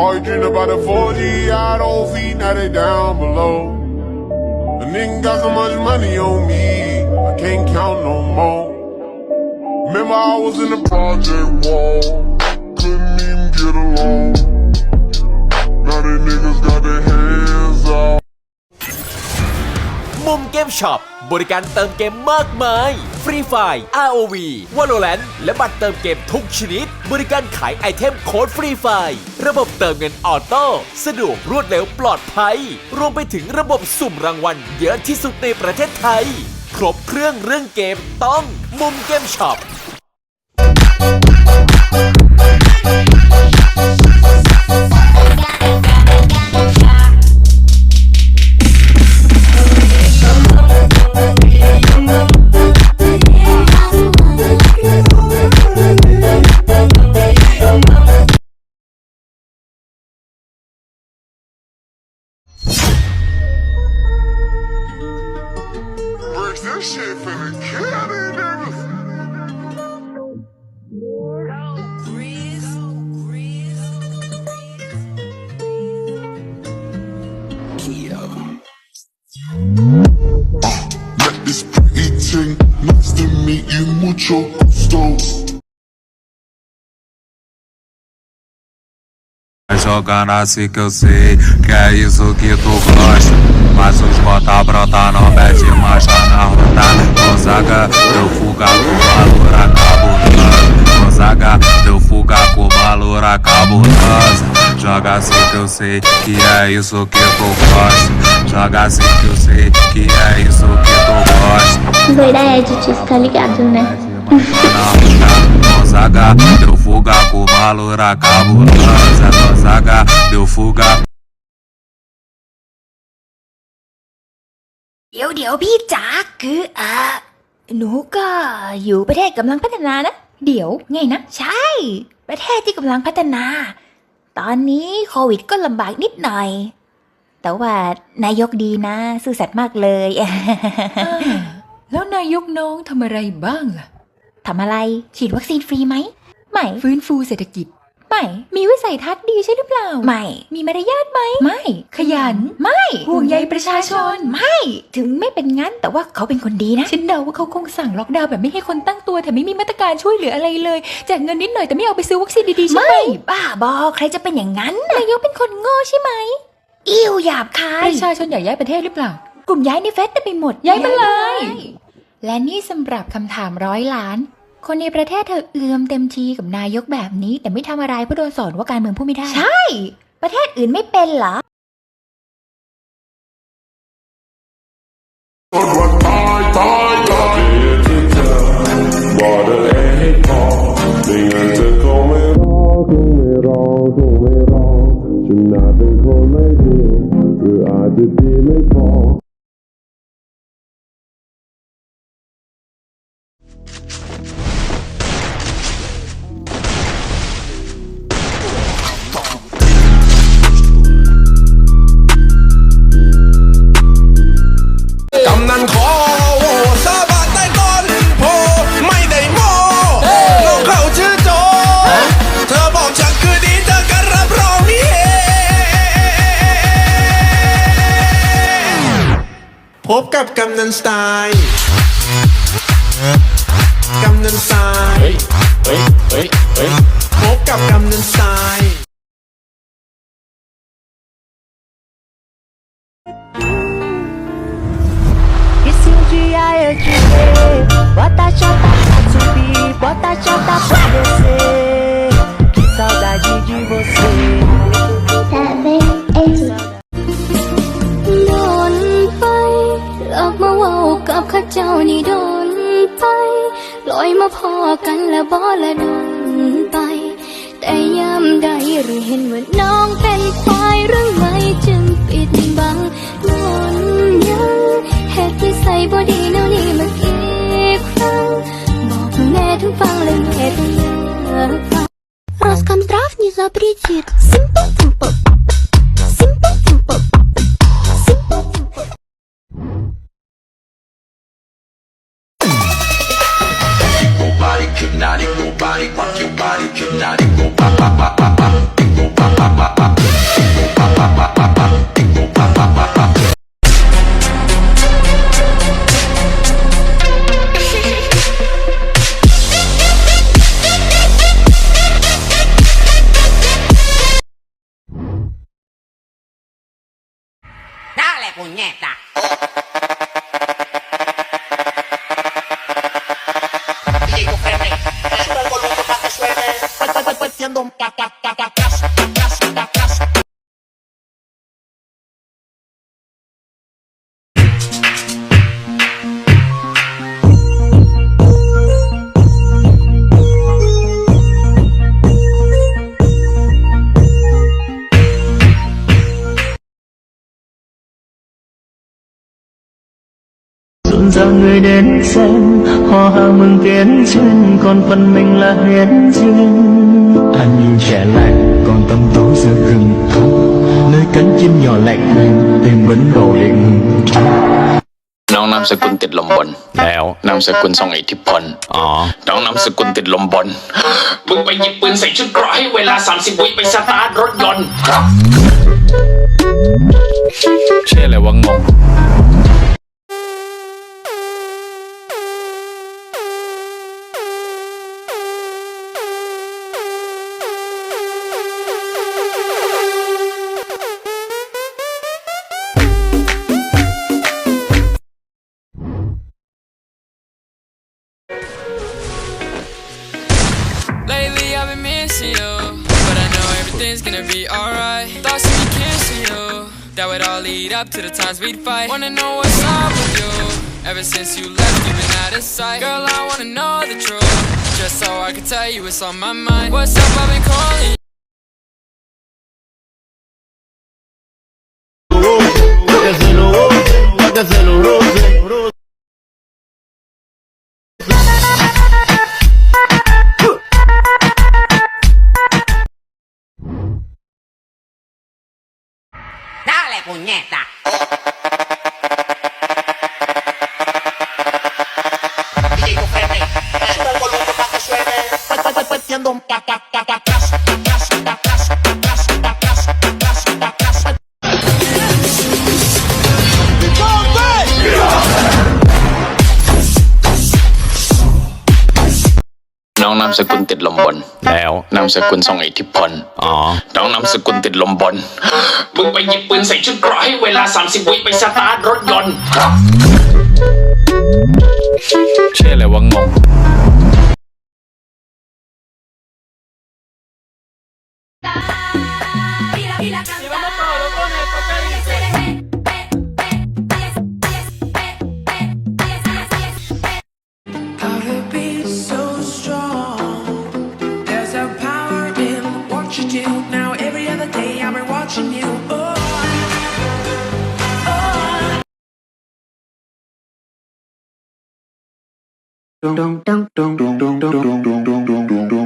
All you dream about a 4G, I don't feed, now they down below. A nigga got so much money on me, I can't count no more. Remember I was in the project wall, couldn't even get along. มุมเกมช็อป บริการเติมเกมมากมาย ฟรีไฟ ROV Valorant และบัตรเติมเกมทุกชนิด บริการขายไอเทมโค้ดฟรีไฟ ระบบเติมเงินออโต้ สะดวกรวดเร็วปลอดภัย รวมไปถึงระบบสุ่มรางวัลเยอะที่สุดในประเทศไทย ครบเครื่องเรื่องเกมต้องมุมเกมช็อป Bricks, this shit finna kill niggas. Met this pretty thing, nice to meet you, mucho gusto. Joga nasce que eu sei que é isso que tu gosta. Mas os bota brota não mete marcha na rota. Gonzaga, deu fuga com valor cabulosa. Gonzaga, deu fuga com valor cabulosa. Joga assim que eu sei que é isso que tu gosta. Joga assim que eu sei que é isso que tu gosta. Zoeira é de tá ligado, né? Gonzaga deu fuga com valor cabulosa. Gonzaga deu fuga ดี๋ยวเดี๋ยวพี่จ๋าคือเออหนูก็อยู่ประเทศกำลังพัฒนานะ เดี๋ยวไงนะใช่ ประเทศที่กำลังพัฒนา ตอนนี้โควิดก็ลำบากนิดหน่อย แต่ว่านายกดีนะซื่อสัตย์มากเลย แล้วนายกน้องทำอะไรบ้างล่ะทำอะไร ฉีดวัคซีนฟรีไหมไม่ ฟื้นฟูเศรษฐกิจ ไม่ มีวิสัยทัศน์ดีใช่หรือเปล่า ไม่ มีมารยาทไหม ไม่ ขยัน ไม่ ห่วงใยประชาชน ไม่ ถึงไม่เป็นงั้นแต่ว่าเขาเป็นคนดีนะ ฉันเดาว่าเขาคงสั่งล็อกดาวน์แบบไม่ให้คนตั้งตัวแถมไม่มีมาตรการช่วยเหลืออะไรเลยแจกเงินนิดหน่อยแต่ไม่เอาไปซื้อวัคซีนดีๆใช่ไหมไม่ บ้าบอ ใครจะเป็นอย่างนั้นนายกเป็นคนโง่ใช่ไหม อิวหยาบคาปย ระชาชนอยากย้ายประเทศหรือเปล่า กลุ่มย้ายในเฟซได้ไปหมด ย้ายมาเลย และนี่สำหรับคำถามร้อยล้าน คนในประเทศเธอเอือมเต็มทีกับนายกแบบนี้ แต่ไม่ทำอะไรเพราะโดนสอนว่าการเมืองพูดไม่ได้ ใช่ ประเทศอื่นไม่เป็นเหรอ Stein. มาพอกันแล้วบ่ละโดนไป แต่ยามใดหรือเห็นว่าน้องเป็นควายหรือไม่จึงปิดบังโดนยังเหตุที่ใส่บอดีแนวนี้มากี่ครั้ง บอกแม่ถึงฟังเลยแม่ก็อยากฟัง Роскомздрав не запретит. Симпл-тимпл. Nghe rộn ràng người đến xem họ hàng mừng tiến trên còn phần mình là hiến duyên an nhiên trẻ lại còn tâm tối giữa rừng thẳm nơi cánh chim nhỏ lạnh lùng tìm vấn đồ để ngừng trốn น้องนามสกุลติดลมบน แล้วนามสกุลทรงอิทธิพล อ๋อ น้องนามสกุลติดลมบน มึงไปหยิบปืนใส่ชุดเกราะให้เวลา 30 วิไปสตาร์ทรถยนต์ครับเชื่อเลยว่างง that would all lead up to the times we'd fight. Wanna know what's up with you? Ever since you left, you've been out of sight. Girl, I wanna know the truth, just so I can tell you what's on my mind. What's up? I've been calling. Dale, น้องนามสกุลติดลมบนแล้วนามสกุลทรงอิทธิพลอ๋อน้องนามสกุลติดลมบนมึงไปหยิบปืนใส่ชุดเกราะให้เวลา 30 วิไปสตาร์ทรถยนต์ครับเชื่อเลยว่างง How dong dong dong dong dong dong dong dong dong dong